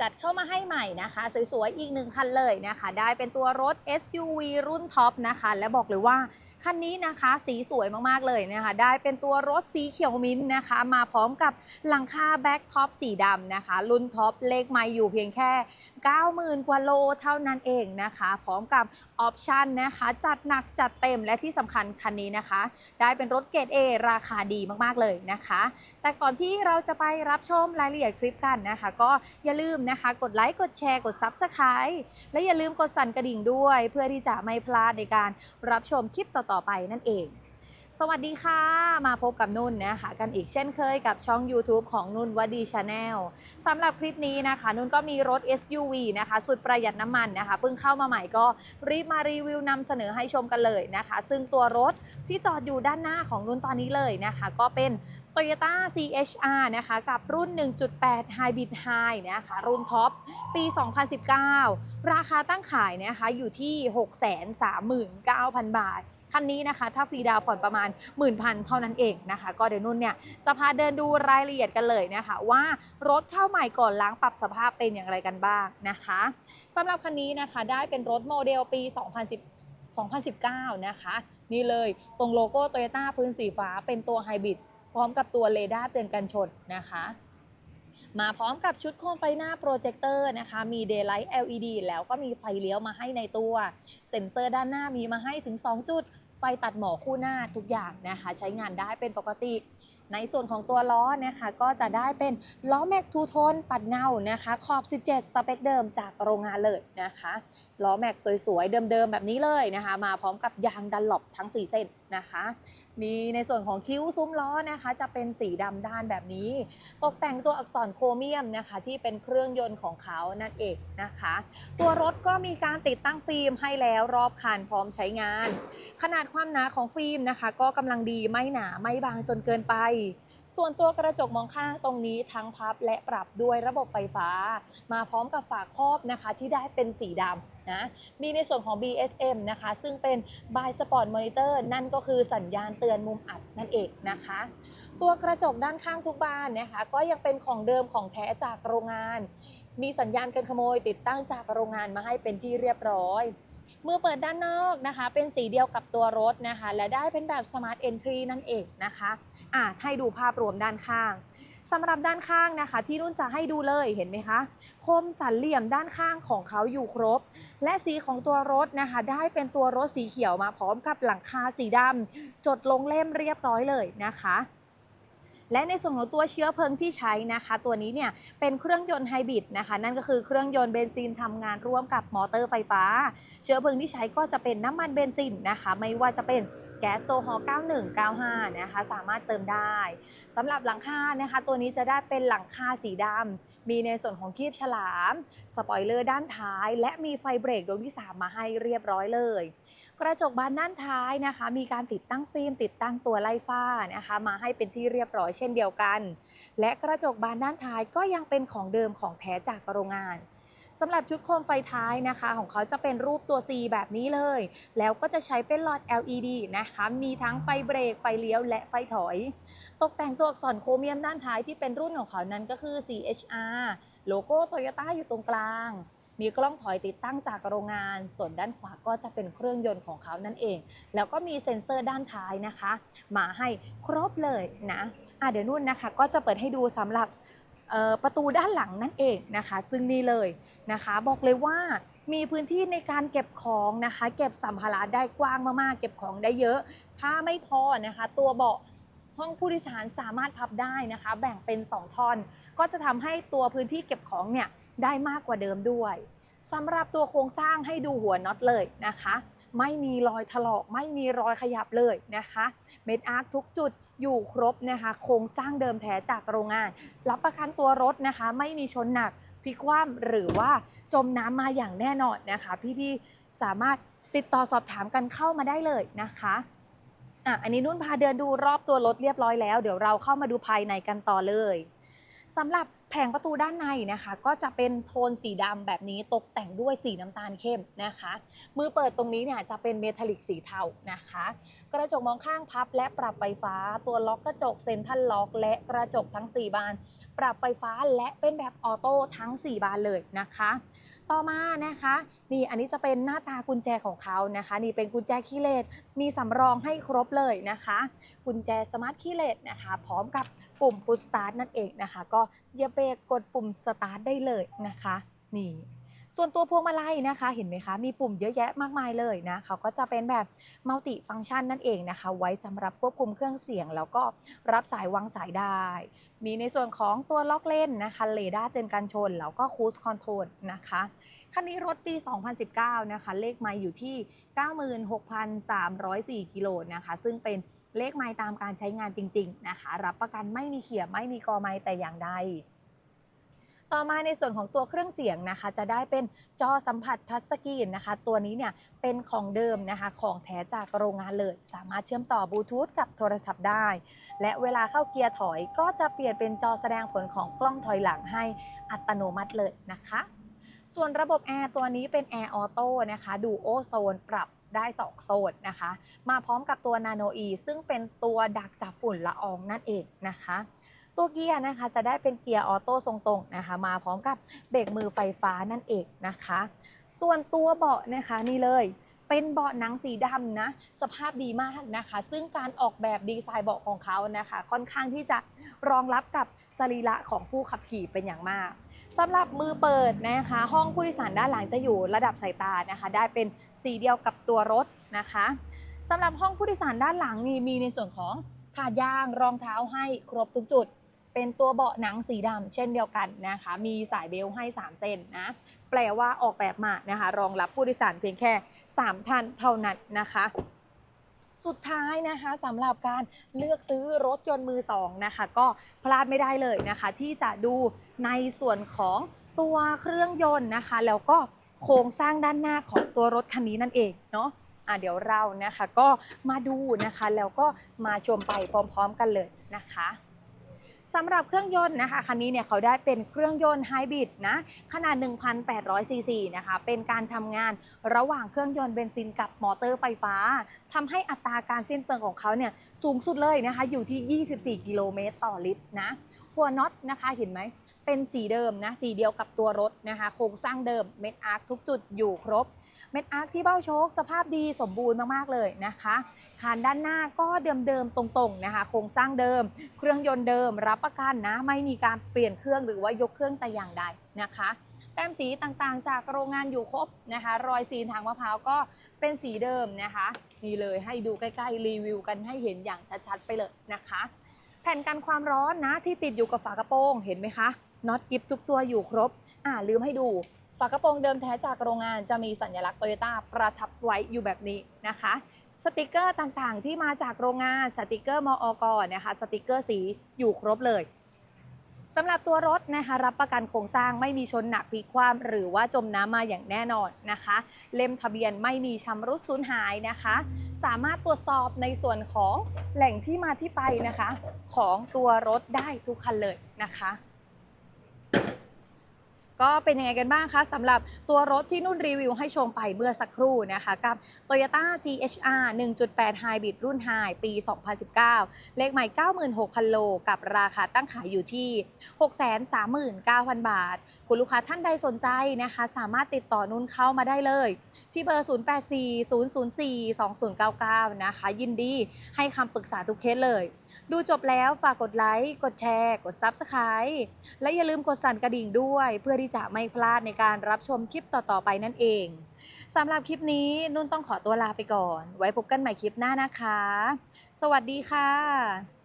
จัดเข้ามาให้ใหม่นะคะ สวยๆ อีกหนึ่งคันเลยนะคะ ได้เป็นตัวรถ SUV รุ่นท็อปนะคะ และบอกเลยว่าคันนี้นะคะสีสวยมากๆเลยนะคะ ได้เป็นตัวรถสีเขียวมิ้นท์นะคะ มาพร้อมกับหลังคาแบ็กท็อปสีดำนะคะ รุ่นท็อปเลขไม่อยู่เพียงแค่ 90,000 กว่าโลเท่านั้นเองนะคะ พร้อมกับออปชันนะคะ จัดหนักจัดเต็มและที่สำคัญคันนี้นะคะ ได้เป็นรถเกรด A ราคาดีมากๆเลยนะคะ แต่ก่อนที่เราจะไปรับชมรายละเอียดคลิปกันนะคะ ก็อย่าลืมนะคะ กดไลค์ กดแชร์ กด Subscribe และอย่าลืมกดสั่นกระดิ่งด้วย เพื่อที่จะไม่พลาดในการรับชมคลิปต่อๆไปนั่นเอง สวัสดีค่ะ มาพบกับนุ่นนะคะกันอีกเช่นเคยกับช่อง YouTube ของนุ่นวดีชาแนลสำหรับคลิปนี้นะคะ นุ่นก็มีรถ SUV นะคะ สุดประหยัดน้ำมันนะคะ เพิ่งเข้ามาใหม่ก็รีบมารีวิวนำเสนอให้ชมกันเลยนะคะ ซึ่งตัวรถที่จอดอยู่ด้านหน้าของนุ่นตอนนี้เลยนะคะ ก็เป็น Toyota CHR นะคะกับรุ่น 1.8 Hybrid High นะคะรุ่นท็อปปี 2019 ราคาตั้งขายนะคะอยู่ที่ 639,000 บาท คันนี้นะคะถ้าฟรีดาวน์ผ่อนประมาณ10,000เท่านั้นเองนะคะ ก็เดี๋ยวนุ่นเนี่ยจะพาเดินดูรายละเอียดกันเลยนะคะ ว่ารถเข้าใหม่ก่อนล้างปรับสภาพเป็นอย่างไรกันบ้างนะคะสำหรับคันนี้นะคะได้เป็นรถโมเดลปี 2010 2019 นะคะ นี่เลยตรงโลโก้ Toyota พื้นสีฟ้าเป็นตัวไฮบริด ร้อมกับตัวเรดาร์เตือนกันชนนะคะ มาพร้อมกับชุดโคมไฟหน้าโปรเจคเตอร์นะคะ มี Daylight LED แล้วก็มีไฟเลี้ยวมาให้ในตัว เซ็นเซอร์ด้านหน้ามีมาให้ถึง 2 จุด ไฟตัดหมอกคู่หน้าทุกอย่างนะคะ ใช้งานได้เป็นปกติในส่วนของตัวล้อนะคะก็จะได้เป็นล้อแม็กทูโทนปัดเงานะคะขอบ 17 สเปคเดิมจากโรงงานเลยนะคะล้อแม็กสวยๆ เดิมๆ แบบนี้เลยนะคะ มาพร้อมกับยางดันหลบทั้ง 4 เส้นนะคะ มีในส่วนของคิ้วซุ้มล้อนะคะ จะเป็นสีดำด้านแบบนี้ ตกแต่งตัวอักษรโครเมียมนะคะ ที่เป็นเครื่องยนต์ของเขานั่นเองนะคะ ตัวรถก็มีการติดตั้งฟิล์มให้แล้วรอบคันพร้อมใช้งาน ขนาดความหนาของฟิล์มนะคะ ก็กำลังดีไม่หนาไม่บางจนเกินไป ส่วนตัวกระจกมองข้างตรงนี้ทั้งพับและปรับด้วยระบบไฟฟ้า มาพร้อมกับฝาครอบนะคะที่ได้เป็นสีดำ นะมีในส่วนของ BSM นะคะ ซึ่งเป็น By Spot Monitor นั่นก็คือสัญญาณเตือนมุมอับนั่นเองนะคะ ตัวกระจกด้านข้างทุกบานนะคะ ก็ยังเป็นของเดิมของแท้จากโรงงาน มีสัญญาณการขโมยติดตั้งจากโรงงานมาให้เป็นที่เรียบร้อย มื่อเปิดด้านนอกนะคะ เป็นสีเดียวกับตัวรถนะคะ และได้เป็นแบบ Smart Entry นั่นเองนะคะอะให้ดูภาพรวมด้านข้างสำหรับด้านข้างนะคะ ที่นุ่นจะให้ดูเลยเห็นไหมคะคมสันเหลี่ยมด้านข้างของเขาอยู่ครบ และสีของตัวรถนะคะ ได้เป็นตัวรถสีเขียวมาพร้อมกับหลังคาสีดำจดลงเล่มเรียบร้อยเลยนะคะ และในส่วนของตัวเชื้อเพลิงที่ใช้นะคะ ตัวนี้เนี่ยเป็นเครื่องยนต์ไฮบริดนะคะ นั่นก็คือเครื่องยนต์เบนซินทำงานร่วมกับมอเตอร์ไฟฟ้า เชื้อเพลิงที่ใช้ก็จะเป็นน้ำมันเบนซินนะคะ ไม่ว่าจะเป็นแก๊สโซฮอล์91 95 นะคะ สามารถเติมได้สำหรับหลังคานะคะ ตัวนี้จะได้เป็นหลังคาสีดำมีในส่วนของคีบฉลาม สปอยเลอร์ด้านท้าย และมีไฟเบรกดวงที่ 3 มาให้เรียบร้อยเลย กระจกบานด้านท้ายนะคะ มีการติดตั้งฟิล์มติดตั้งตัวไล่ฝ้านะคะ มาให้เป็นที่เรียบร้อยเช่นเดียวกัน และกระจกบานด้านท้ายก็ยังเป็นของเดิมของแท้จากโรงงานสำหรับชุดโคมไฟท้ายนะคะ ของเขาจะเป็นรูปตัว C แบบนี้เลย แล้วก็จะใช้เป็นหลอด LED นะคะ มีทั้งไฟเบรก ไฟเลี้ยว และไฟถอย ตกแต่งตัวอักษรโครเมียมด้านท้ายที่เป็นรุ่นของเขานั้นก็คือ CHR โลโก้ Toyota อยู่ตรงกลาง มีกล้องถอยติดตั้งจากโรงงาน ส่วนด้านขวาก็จะเป็นเครื่องยนต์ของเขานั่นเอง แล้วก็มีเซ็นเซอร์ด้านท้ายนะคะ มาให้ครบเลยนะะเดี๋ยวนุ่นนะคะ ก็จะเปิดให้ดูสำหรับประตูด้านหลังนั่นเองนะคะ ซึ่งนี่เลยนะคะ บอกเลยว่ามีพื้นที่ในการเก็บของนะคะ เก็บสัมภาระได้กว้างมากๆ เก็บของได้เยอะ ถ้าไม่พอนะคะ ตัวเบาะห้องผู้โดยสารสามารถพับได้นะคะ แบ่งเป็น 2ท่อน ก็จะทำให้ตัวพื้นที่เก็บของเนี่ย ได้มากกว่าเดิมด้วยสำหรับตัวโครงสร้างให้ดูหัวน็อตเลยนะคะ ไม่มีรอยถลอกไม่มีรอยขยับเลยนะคะเม็ดอาร์คทุกจุดอยู่ครบนะคะ โครงสร้างเดิมแท้จากโรงงาน รับประกันตัวรถนะคะ ไม่มีชนหนักพลิกคว่ำหรือว่าจมน้ำมาอย่างแน่นอนนะคะ พี่ๆสามารถติดต่อสอบถามกันเข้ามาได้เลยนะคะอะอันนี้นุ่นพาเดินดูรอบตัวรถเรียบร้อยแล้ว เดี๋ยวเราเข้ามาดูภายในกันต่อเลยสำหรับ ผผงประตูด้านในนะคะ ก็จะเป็นโทนสีดำแบบนี้ตกแต่งด้วยสีน้ำตาลเข้มนะคะ มือเปิดตรงนี้เนี่ยจะเป็นเมทัลลิกสีเทานะคะ กระจกมองข้างพับและปรับไฟฟ้า ตัวล็อกกระจกเซ็นทรัลล็อกและกระจกทั้ง 4 บาน ปรับไฟฟ้าและเป็นแบบออโต้ทั้ง 4 บานเลยนะคะ ต่อมานะคะ นี่อันนี้จะเป็นหน้าตากุญแจของเขานะคะ นี่เป็นกุญแจคีย์เลสมีสำรองให้ครบเลยนะคะ กุญแจสมาร์ทคีย์เลสนะคะ พร้อมกับปุ่มพุชสตาร์ทนั่นเองนะคะ ก็เหยาเบรกกดปุ่มสตาร์ทได้เลยนะคะ นี่ ส่วนตัวพวงมาลัยนะคะ เห็นไหมคะ มีปุ่มเยอะแยะมากมายเลยนะเขาก็จะเป็นแบบมัลติฟัง c t ชันนั่นเองนะคะ ไว้สำหรับควบคุมเครื่องเสียง แล้วก็รับสายวางสายได้ มีในส่วนของตัวล็อกเล่นนะคะเรดาร์เตือนการชน แล้วก็คูสคอนโทรลนะคะคันนี้รถปี 2019 นะคะ เลขไมล์อยู่ที่ 96,304 กิโลนะคะ ซึ่งเป็นเลขไมล์ตามการใช้งานจริง ๆ นะคะ รับประกันไม่มีเขียไม่มีกอไมล์แต่อย่างใด ต่อมาในส่วนของตัวเครื่องเสียงนะคะ จะได้เป็นจอสัมผัสทัชสกรีนนะคะ ตัวนี้เนี่ยเป็นของเดิมนะคะ ของแท้จากโรงงานเลย สามารถเชื่อมต่อบลูทูธกับโทรศัพท์ได้ และเวลาเข้าเกียร์ถอยก็จะเปลี่ยนเป็นจอแสดงผลของกล้องถอยหลังให้อัตโนมัติเลยนะคะ ส่วนระบบแอร์ตัวนี้เป็นแอร์ออโต้นะคะดูโอโซนปรับได้ 2 โซนนะคะ มาพร้อมกับตัว Nano E ซึ่งเป็นตัวดักจับฝุ่นละอองนั่นเองนะคะ ตัวเกียร์นะคะจะได้เป็นเกียร์ออโต้ทรงตรงนะคะ มาพร้อมกับเบรกมือไฟฟ้านั่นเองนะคะ ส่วนตัวเบาะนะคะนี่เลยเป็นเบาะหนังสีดำนะสภาพดีมากนะคะ ซึ่งการออกแบบดีไซน์เบาะของเขานะคะ ค่อนข้างที่จะรองรับกับสรีระของผู้ขับขี่เป็นอย่างมากสำหรับมือเปิดนะคะ ห้องผู้โดยสารด้านหลังจะอยู่ระดับสายตานะคะ ได้เป็นสีเดียวกับตัวรถนะคะสำหรับห้องผู้โดยสารด้านหลังนี่มีในส่วนของถาดยางรองเท้าให้ครบทุกจุด เป็นตัวเบาะหนังสีดำเช่นเดียวกันนะคะ มีสายเบลต์ให้ 3 เส้นนะ แปลว่าออกแบบมานะคะ รองรับผู้โดยสารเพียงแค่ 3 ท่านเท่านั้นนะคะสุดท้ายนะคะสำหรับการเลือกซื้อรถยนต์มือสองนะคะ ก็พลาดไม่ได้เลยนะคะ ที่จะดูในส่วนของตัวเครื่องยนต์นะคะ แล้วก็โครงสร้างด้านหน้าของตัวรถคันนี้นั่นเองเนาะอะเดี๋ยวเรานะคะก็มาดูนะคะ แล้วก็มาชมไปพร้อม ๆ กันเลยนะคะ สำหรับเครื่องยนต์นะคะคันนี้เนี่ยเขาได้เป็นเครื่องยนต์ไฮบริดนะขนาด 1,800ซีซีนะคะเป็นการทำงานระหว่างเครื่องยนต์เบนซินกับมอเตอร์ไฟฟ้าทำให้อัตราการสิ้นเปลืองของเขาเนี่ยสูงสุดเลยนะคะอยู่ที่ 24 กิโลเมตรต่อลิตรนะหัวน็อตนะคะเห็นไหมเป็นสีเดิมนะสีเดียวกับตัวรถนะคะโครงสร้างเดิมเม็ดอาร์คทุกจุดอยู่ครบ เม็ดอาร์คที่เบ้าโชคสภาพดีสมบูรณ์มากๆเลยนะคะคานด้านหน้าก็เดิมๆตรงๆนะคะ โครงสร้างเดิม เครื่องยนต์เดิม รับประกันนะ ไม่มีการเปลี่ยนเครื่องหรือว่ายกเครื่องแต่อย่างใดนะคะแต้มสีต่างๆ จากโรงงานอยู่ครบนะคะ รอยซีนทางมะพร้าวก็เป็นสีเดิมนะคะ นี่เลยให้ดูใกล้ๆรีวิวกันให้เห็นอย่างชัดๆไปเลยนะคะ แผ่นกันความร้อนนะที่ติดอยู่กับฝากระโปรงเห็นไหมคะน็อตกิฟทุกตัวอยู่ครบ อ่าลืมให้ดู ฝากระโปรงเดิมแท้จากโรงงานจะมีสัญลักษณ์โตโยต้าประทับไว้อยู่แบบนี้นะคะ สติกเกอร์ต่างๆ ที่มาจากโรงงานสติกเกอร์มอกนะคะสติกเกอร์สีอยู่ครบเลยสำหรับตัวรถนะคะรับประกันโครงสร้างไม่มีชนหนักพลิกคว่ำหรือว่าจมน้ำมาอย่างแน่นอนนะคะ เล่มทะเบียนไม่มีชำรุดสูญหายนะคะ สามารถตรวจสอบในส่วนของแหล่งที่มาที่ไปนะคะ ของตัวรถได้ทุกคันเลยนะคะ ก็เป็นยังไงกันบ้างคะสำหรับตัวรถที่นุ่นรีวิวให้ชมไปเมื่อสักครู่นะคะ กับ Toyota CHR 1.8 Hybrid รุ่น High ปี 2019 เลขใหม่ 96,000 โล กับราคาตั้งขายอยู่ที่ 639,000 บาท คุณลูกค้าท่านใดสนใจนะคะ สามารถติดต่อนุ่นเข้ามาได้เลย ที่เบอร์ 0840042099 นะคะ ยินดีให้คำปรึกษาทุกเคสเลย ดูจบแล้วฝากกดไลค์ กดแชร์ กด Subscribe และอย่าลืมกดสั่นกระดิ่งด้วย เพื่อที่จะไม่พลาดในการรับชมคลิปต่อๆไปนั่นเองสำหรับคลิปนี้นุ่นต้องขอตัวลาไปก่อน ไว้พบกันใหม่คลิปหน้านะคะ สวัสดีค่ะ